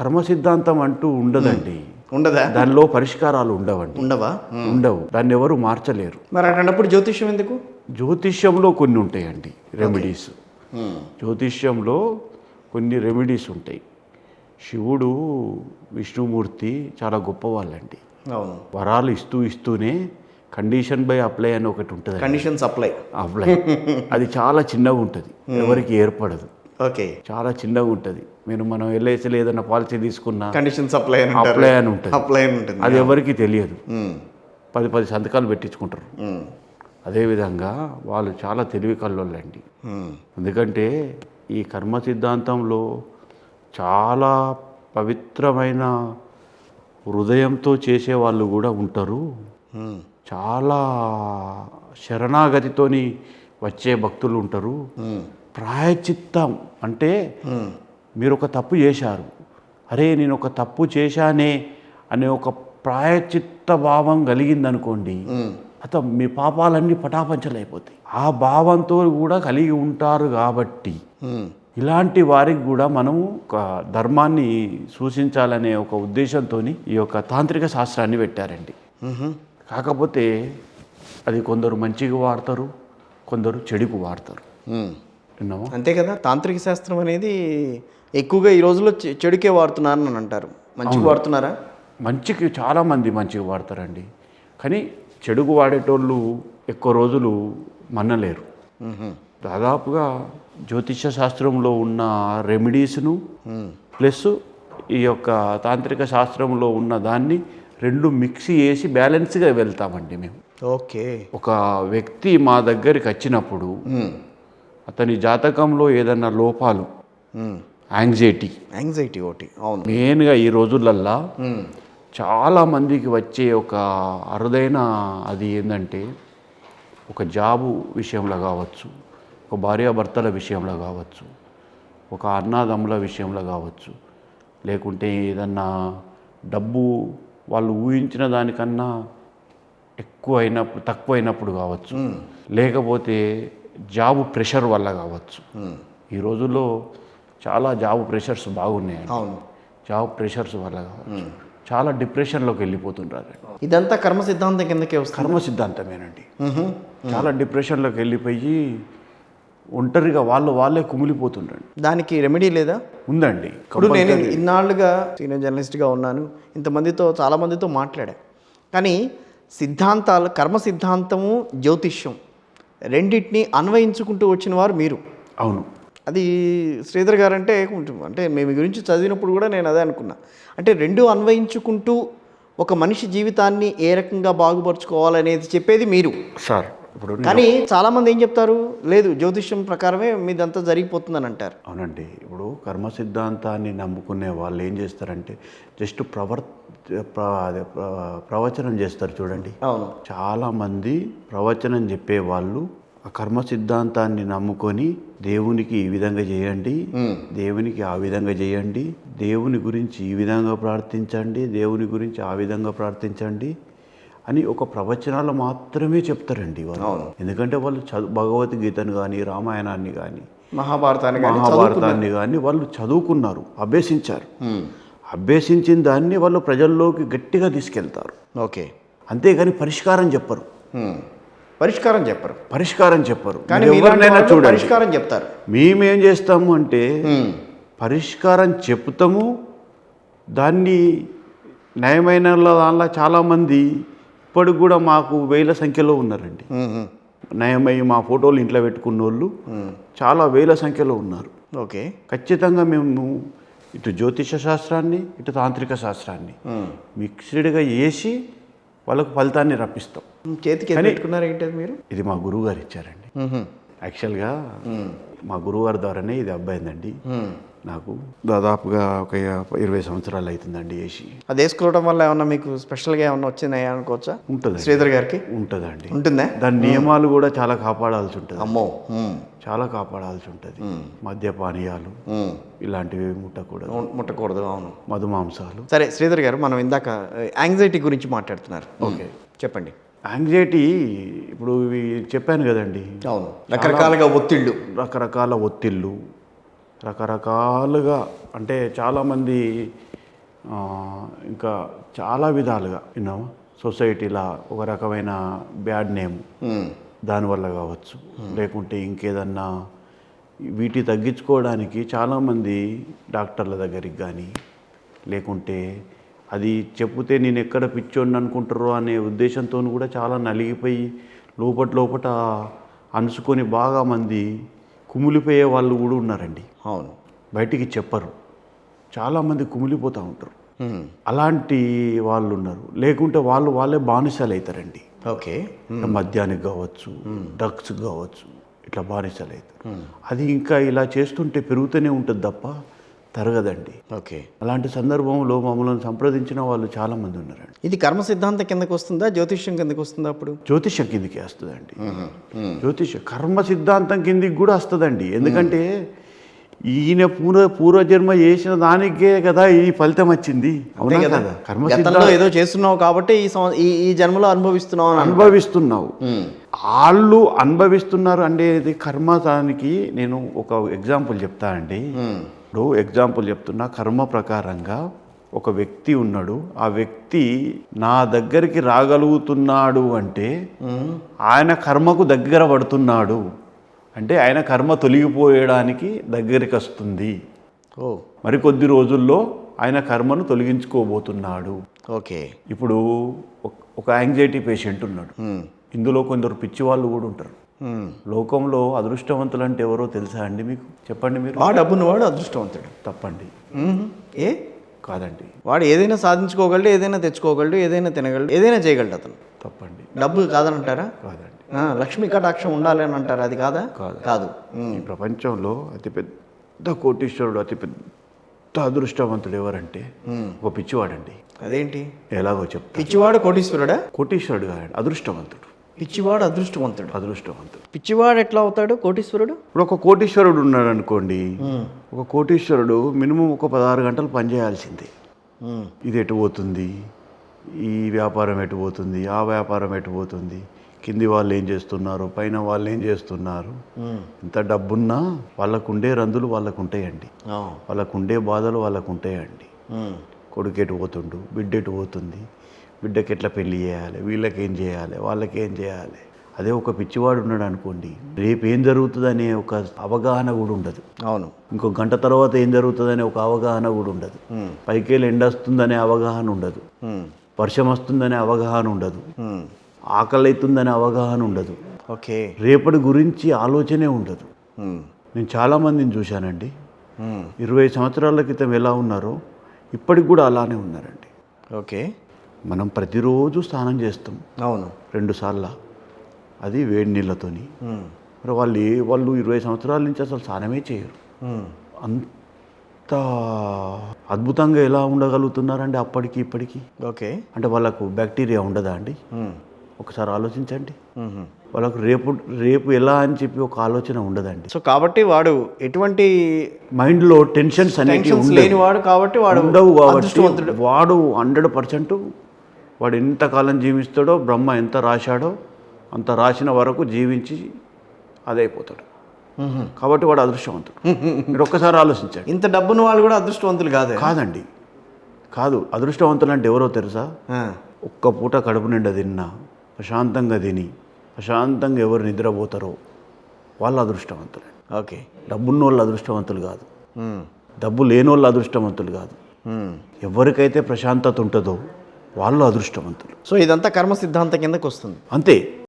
కర్మ సిద్ధాంతం అంటూ ఉండదండి. ఉండదా? దానిలో పరిష్కారాలు ఉండవండి. ఉండవా? ఉండవు. దాన్ని ఎవరు మార్చలేరు. మరి అట్లాంటప్పుడు జ్యోతిష్యం ఎందుకు? జ్యోతిష్యంలో కొన్ని ఉంటాయండి రెమెడీస్. జ్యోతిష్యంలో కొన్ని రెమెడీస్ ఉంటాయి. శివుడు విష్ణుమూర్తి చాలా గొప్పవాళ్ళండి. అవును. వరాలు ఇస్తూ ఇస్తూనే కండిషన్ బై అప్లై అని ఒకటి ఉంటుంది కండిషన్ సప్లై అప్లై. అది చాలా చిన్నగా ఉంటుంది ఎవరికి ఏర్పడదు. ఓకే. చాలా చిన్నగా ఉంటుంది నేను మనం ఎల్ఐసిలో ఏదైనా పాలసీ తీసుకున్నా కండిషన్ అంటారు అప్లై అని ఉంటుంది. అప్లై అని ఉంటుంది. అది ఎవరికి తెలియదు. పది పది సంతకాలు పెట్టించుకుంటారు. అదేవిధంగా వాళ్ళు చాలా తెలివి కల్లోళ్ళండి. ఉమ్, ఎందుకంటే ఈ కర్మ సిద్ధాంతంలో చాలా పవిత్రమైన హృదయంతో చేసే వాళ్ళు కూడా ఉంటారు. చాలా శరణాగతితోని వచ్చే భక్తులు ఉంటారు. ప్రాయచిత్తం అంటే మీరు ఒక తప్పు చేశారు. అరే నేను ఒక తప్పు చేశానే అనే ఒక ప్రాయచిత్త భావం కలిగిందనుకోండి అత మీ పాపాలన్నీ పటాపంచలైపోతాయి. ఆ భావంతో కూడా కలిగి ఉంటారు కాబట్టి ఇలాంటి వారికి కూడా మనము ఒక ధర్మాన్ని సూచించాలనే ఒక ఉద్దేశంతో ఈ యొక్క తాంత్రిక శాస్త్రాన్ని పెట్టారండి. కాకపోతే అది కొందరు మంచిగా వాడతారు కొందరు చెడుకు వాడతారు. విన్నామా అంతే కదా తాంత్రిక శాస్త్రం అనేది ఎక్కువగా ఈ రోజుల్లో చె- చెడుకే వాడుతున్నారు అని అంటారు. మంచిగా వాడుతున్నారా? మంచికి చాలామంది మంచిగా వాడతారండి. కానీ చెడుకు వాడేటోళ్ళు ఎక్కువ రోజులు మన్నలేరు. దాదాపుగా జ్యోతిష శాస్త్రంలో ఉన్న రెమెడీస్ను ప్లస్ ఈ యొక్క తాంత్రిక శాస్త్రంలో ఉన్న దాన్ని రెండు మిక్స్ చేసి బ్యాలెన్స్గా వెళ్తామండి మేము. ఓకే. ఒక వ్యక్తి మా దగ్గరికి వచ్చినప్పుడు అతని జాతకంలో ఏదన్నా లోపాలు. యాంగ్జైటీ. యాంగ్జైటీ ఒకటి అవును. మెయిన్గా ఈ రోజులల్లా చాలా మందికి వచ్చే ఒక అరుదైన అది ఏంటంటే ఒక జాబు విషయంలో కావచ్చు ఒక భార్యాభర్తల విషయంలో కావచ్చు ఒక అన్నాదమ్ముల విషయంలో కావచ్చు లేకుంటే ఏదన్నా డబ్బు వాళ్ళు ఊహించిన దానికన్నా ఎక్కువ అయినప్పుడు తక్కువ అయినప్పుడు కావచ్చు లేకపోతే జాబు ప్రెషర్ వల్ల కావచ్చు. ఉమ్, ఈ రోజుల్లో చాలా జాబ్ ప్రెషర్స్ బాగున్నాయండి. అవును. జాబ్ ప్రెషర్స్ వల్ల కావచ్చు. చాలా డిప్రెషన్లోకి వెళ్ళిపోతుంటారు. ఇదంతా కర్మ సిద్ధాంతం కిందకే వస్తుంది. కర్మ సిద్ధాంతమేనండి. ఉహు, చాలా డిప్రెషన్లోకి వెళ్ళిపోయి ఒంటరిగా వాళ్ళు వాళ్ళే కుమిలిపోతుండండి దానికి రెమెడీ లేదా? ఉందండి. ఇప్పుడు నేను ఇన్నాళ్ళుగా సీనియర్ జర్నలిస్ట్గా ఉన్నాను. ఇంతమందితో చాలామందితో మాట్లాడా. కానీ సిద్ధాంతాలు కర్మ సిద్ధాంతము జ్యోతిష్యం. రెండింటిని అన్వయించుకుంటూ వచ్చిన వారు మీరు. అవును. అది శ్రీధర్ గారు అంటే కొంచెం అంటే మేము గురించి చదివినప్పుడు కూడా నేను అదే అనుకున్నా. అంటే రెండు అన్వయించుకుంటూ ఒక మనిషి జీవితాన్ని ఏ రకంగా బాగుపరుచుకోవాలనేది చెప్పేది మీరు. సార్ ఇప్పుడు కానీ చాలామంది ఏం చెప్తారు? లేదు జ్యోతిష్యం ప్రకారమే మీదంతా జరిగిపోతుందని అంటారు. అవునండి. ఇప్పుడు కర్మ సిద్ధాంతాన్ని నమ్ముకునే వాళ్ళు ఏం చేస్తారంటే జస్ట్ ప్రవర్ ప్రవచనం చేస్తారు చూడండి. అవును. చాలామంది ప్రవచనం చెప్పే వాళ్ళు ఆ కర్మ సిద్ధాంతాన్ని నమ్ముకొని దేవునికి ఈ విధంగా చేయండి దేవునికి ఆ విధంగా చేయండి దేవుని గురించి ఈ విధంగా ప్రార్థించండి దేవుని గురించి ఆ విధంగా ప్రార్థించండి అని ఒక ప్రవచనాలు మాత్రమే చెప్తారండి వాళ్ళు. ఎందుకంటే వాళ్ళు చదువు భగవద్గీతను కానీ రామాయణాన్ని కానీ మహాభారతాన్ని మహాభారతాన్ని కానీ వాళ్ళు చదువుకున్నారు అభ్యసించారు. అభ్యసించిన దాన్ని వాళ్ళు ప్రజల్లోకి గట్టిగా తీసుకెళ్తారు. ఓకే. అంతేగాని పరిష్కారం చెప్పరు. పరిష్కారం చెప్పరు. పరిష్కారం చెప్పరు. కానీ ఎవరినైనా చూడండి. పరిష్కారం చెప్తారు. మేమేం చేస్తాము అంటే పరిష్కారం చెప్తాము. దాన్ని నయమైన దానిలో చాలామంది ఇప్పటికి కూడా మాకు వేల సంఖ్యలో ఉన్నారండి. ఉమ్, ఉమ్, నయమై మా ఫోటోలు ఇంట్లో పెట్టుకున్న వాళ్ళు చాలా వేల సంఖ్యలో ఉన్నారు. ఓకే. ఖచ్చితంగా మేము ఇటు జ్యోతిష శాస్త్రాన్ని ఇటు తాంత్రిక శాస్త్రాన్ని. మిక్స్డ్గా వేసి వాళ్ళకు ఫలితాన్ని రప్పిస్తాం. చేతికి ఏంటది మీరు? ఇది మా గురువు గారు ఇచ్చారండి యాక్చువల్గా మా గురువుగారి ద్వారానే ఇది అబ్బాయిందండి. నాకు దాదాపుగా ఒక ఇరవై సంవత్సరాలు అవుతుందండి వేసి అది వేసుకోవడం వల్ల ఏమన్నా మీకు స్పెషల్గా ఏమన్నా వచ్చినాయా అనుకోవచ్చా? ఉంటుంది శ్రీధర్ గారికి? ఉంటుందండి. ఉంటుందా? దాని నియమాలు కూడా చాలా కాపాడాల్సి ఉంటుంది. అమ్మో చాలా కాపాడాల్సి ఉంటుంది. మద్యపానీయాలు. ఇలాంటివి ముట్టకూడదు. ముట్టకూడదు అవును. మధుమాంసాలు సరే శ్రీధర్ గారు మనం ఇందాక యాంగ్జైటీ గురించి మాట్లాడుతున్నారు. ఓకే చెప్పండి. యాంగ్జైటీ ఇప్పుడు ఇవి చెప్పాను కదండి. అవును రకరకాలుగా ఒత్తిళ్ళు. రకరకాల ఒత్తిళ్ళు. రకరకాలుగా అంటే చాలామంది ఇంకా చాలా విధాలుగా యూనో సొసైటీలో ఒక రకమైన బ్యాడ్ నేమ్ దానివల్ల కావచ్చు. లేకుంటే ఇంకేదన్నా వీటి తగ్గించుకోవడానికి చాలామంది డాక్టర్ల దగ్గరికి కానీ లేకుంటే అది చెప్తే నేను ఎక్కడ పిచ్చోడిని అనుకుంటారో అనే ఉద్దేశంతో కూడా చాలా నలిగిపోయి లోపట లోపట అనుసుకొని బాగా మంది కుమిలిపోయే వాళ్ళు కూడా ఉన్నారండి. అవును. బయటికి చెప్పరు. చాలామంది కుమిలిపోతూ ఉంటారు. అలాంటి వాళ్ళు ఉన్నారు. లేకుంటే వాళ్ళు వాళ్ళే బానిసలు అవుతారండి ఓకే మద్యానికి కావచ్చు డ్రగ్స్ కావచ్చు ఇట్లా బానిసలు అవుతారు అది ఇంకా ఇలా చేస్తుంటే పెరుగుతూనే ఉంటుంది తప్ప తరగదండి. ఓకే. అలాంటి సందర్భంలో మమ్మల్ని సంప్రదించిన వాళ్ళు చాలామంది ఉన్నారండి. ఇది కర్మ సిద్ధాంతం కిందకు వస్తుందా? జ్యోతిష్యం కిందకు వస్తుందా అప్పుడు? జ్యోతిషం కిందికి వస్తుందండి. జ్యోతిష కర్మ సిద్ధాంతం కిందికి కూడా వస్తుందండి. ఎందుకంటే ఈయన పూర్వ పూర్వజన్మ చేసిన దానికే కదా ఈ ఫలితం వచ్చింది. అవునా కదా. కర్మ గతంలో ఏదో చేస్తున్నావు కాబట్టి ఈ ఈ జన్మలో అనుభవిస్తున్నావు అని అను- అనుభవిస్తున్నావు. వాళ్ళు అనుభవిస్తున్నారు అనేది కర్మ దానికి నేను ఒక ఎగ్జాంపుల్ చెప్తానండి ఇప్పుడు ఎగ్జాంపుల్ చెప్తున్నా. కర్మ ప్రకారంగా ఒక వ్యక్తి ఉన్నాడు. ఆ వ్యక్తి నా దగ్గరికి రాగలుగుతున్నాడు అంటే ఆయన కర్మకు దగ్గర పడుతున్నాడు. అంటే ఆయన కర్మ తొలగిపోయడానికి దగ్గరికి వస్తుంది. ఓ. మరికొద్ది రోజుల్లో ఆయన కర్మను తొలగించుకోబోతున్నాడు. ఓకే. ఇప్పుడు ఒక- ఒక యాంగ్జైటీ పేషెంట్ ఉన్నాడు. ఇందులో కొందరు పిచ్చి వాళ్ళు కూడా ఉంటారు. లోకంలో అదృష్టవంతులు అంటే ఎవరో తెలుసా అండి మీకు? చెప్పండి మీరు. ఆ డబ్బున్నవాడు అదృష్టవంతుడు. తప్పండి. ఏ? కాదండి. వాడు ఏదైనా సాధించుకోగలడు ఏదైనా తెచ్చుకోగలడు ఏదైనా తినగలడు ఏదైనా చేయగలడు అతను. తప్పండి. డబ్బు కాదనంటారా? కాదండి. లక్ష్మీ కటాక్షం ఉండాలి అని అంటారా? అది కాదా? కాదు. కాదు. ఈ ప్రపంచంలో అతి పెద్ద కోటీశ్వరుడు అతి పెద్ద అదృష్టవంతుడు ఎవరంటే ఒక పిచ్చివాడండి. అదేంటి? ఎలాగో చెప్తా పిచ్చివాడు కోటీశ్వరుడా? కోటీశ్వరుడు కాదండి అదృష్టవంతుడు. పిచ్చివాడు అదృష్టవంతుడు. అదృష్టవంతుడు. పిచ్చివాడు ఎట్లా అవుతాడు? కోటీశ్వరుడు? ఇప్పుడు ఒక కోటీశ్వరుడు ఉన్నాడు అనుకోండి ఒక కోటీశ్వరుడు మినిమం ఒక పదహారు గంటలు పనిచేయాల్సిందే. ఇది ఎటు పోతుంది? ఈ వ్యాపారం ఎటు పోతుంది? ఆ వ్యాపారం ఎటు పోతుంది? కింది వాళ్ళు ఏం చేస్తున్నారు? పైన వాళ్ళు ఏం చేస్తున్నారు? ఇంత డబ్బున్నా వాళ్ళకు ఉండే రందులు వాళ్ళకు ఉంటాయండి. వాళ్ళకు ఉండే బాధలు వాళ్ళకు ఉంటాయండి. కొడుకు ఎటు పోతుండు? బిడ్డ ఎటు పోతుంది? బిడ్డకి ఎట్లా పెళ్ళి చేయాలి? వీళ్ళకి ఏం చేయాలి? వాళ్ళకి ఏం చేయాలి? అదే ఒక పిచ్చివాడు ఉన్నాడు అనుకోండి రేపు ఏం జరుగుతుంది అనే ఒక అవగాహన కూడా ఉండదు. అవును. ఇంకో గంట తర్వాత ఏం జరుగుతుందనే ఒక అవగాహన కూడా ఉండదు. పైకేళ్ళు ఎండ వస్తుందనే అవగాహన ఉండదు. వర్షం వస్తుందనే అవగాహన ఉండదు. ఆకలి అవుతుందనే అవగాహన ఉండదు. ఓకే. రేపటి గురించి ఆలోచనే ఉండదు. నేను చాలామందిని చూశానండి. మ్మ్. ఇరవై సంవత్సరాల క్రితం ఎలా ఉన్నారో ఇప్పటికి కూడా అలానే ఉన్నారండి. ఓకే. మనం ప్రతిరోజు స్నానం చేస్తాం. అవును. రెండు సార్లు. అది వేడి నీళ్ళతోని. మరి వాళ్ళు ఏ- వాళ్ళు ఇరవై సంవత్సరాల నుంచి అసలు స్నానమే చేయరు. అంత అద్భుతంగా ఎలా ఉండగలుగుతున్నారండి అప్పటికి ఇప్పటికి? ఓకే. అంటే వాళ్ళకు బ్యాక్టీరియా ఉండదా అండి. ఒకసారి ఆలోచించండి. వాళ్ళకు రేపు రేపు ఎలా అని చెప్పి ఒక ఆలోచన ఉండదండి. సో కాబట్టి వాడు ఎటువంటి మైండ్లో టెన్షన్స్ అనేవి. లేనివాడు కాబట్టి వాడు ఉండవు కాబట్టి వాడు హండ్రెడ్ పర్సెంట్ వాడు ఎంతకాలం జీవిస్తాడో బ్రహ్మ ఎంత రాశాడో అంత రాసిన వరకు జీవించి అదైపోతాడు. కాబట్టి వాడు అదృష్టవంతుడు. మీరు ఒక్కసారి ఆలోచించండి. ఇంత డబ్బున్న వాళ్ళు కూడా అదృష్టవంతులు కాదే? కాదండి. కాదు అదృష్టవంతులు అంటే ఎవరో తెలుసా. ఒక్క పూట కడుపు నిండా తిన్నా ప్రశాంతంగా తిని ప్రశాంతంగా ఎవరు నిద్రపోతారో వాళ్ళు అదృష్టవంతులు. ఓకే. డబ్బున్న వాళ్ళు అదృష్టవంతులు కాదు. డబ్బు లేని వాళ్ళు అదృష్టవంతులు కాదు. ఎవరికైతే ప్రశాంతత ఉంటుందో వాళ్ళు అదృష్టవంతులు. సో ఇదంతా కర్మ సిద్ధాంతం కిందకు వస్తుంది అంతే.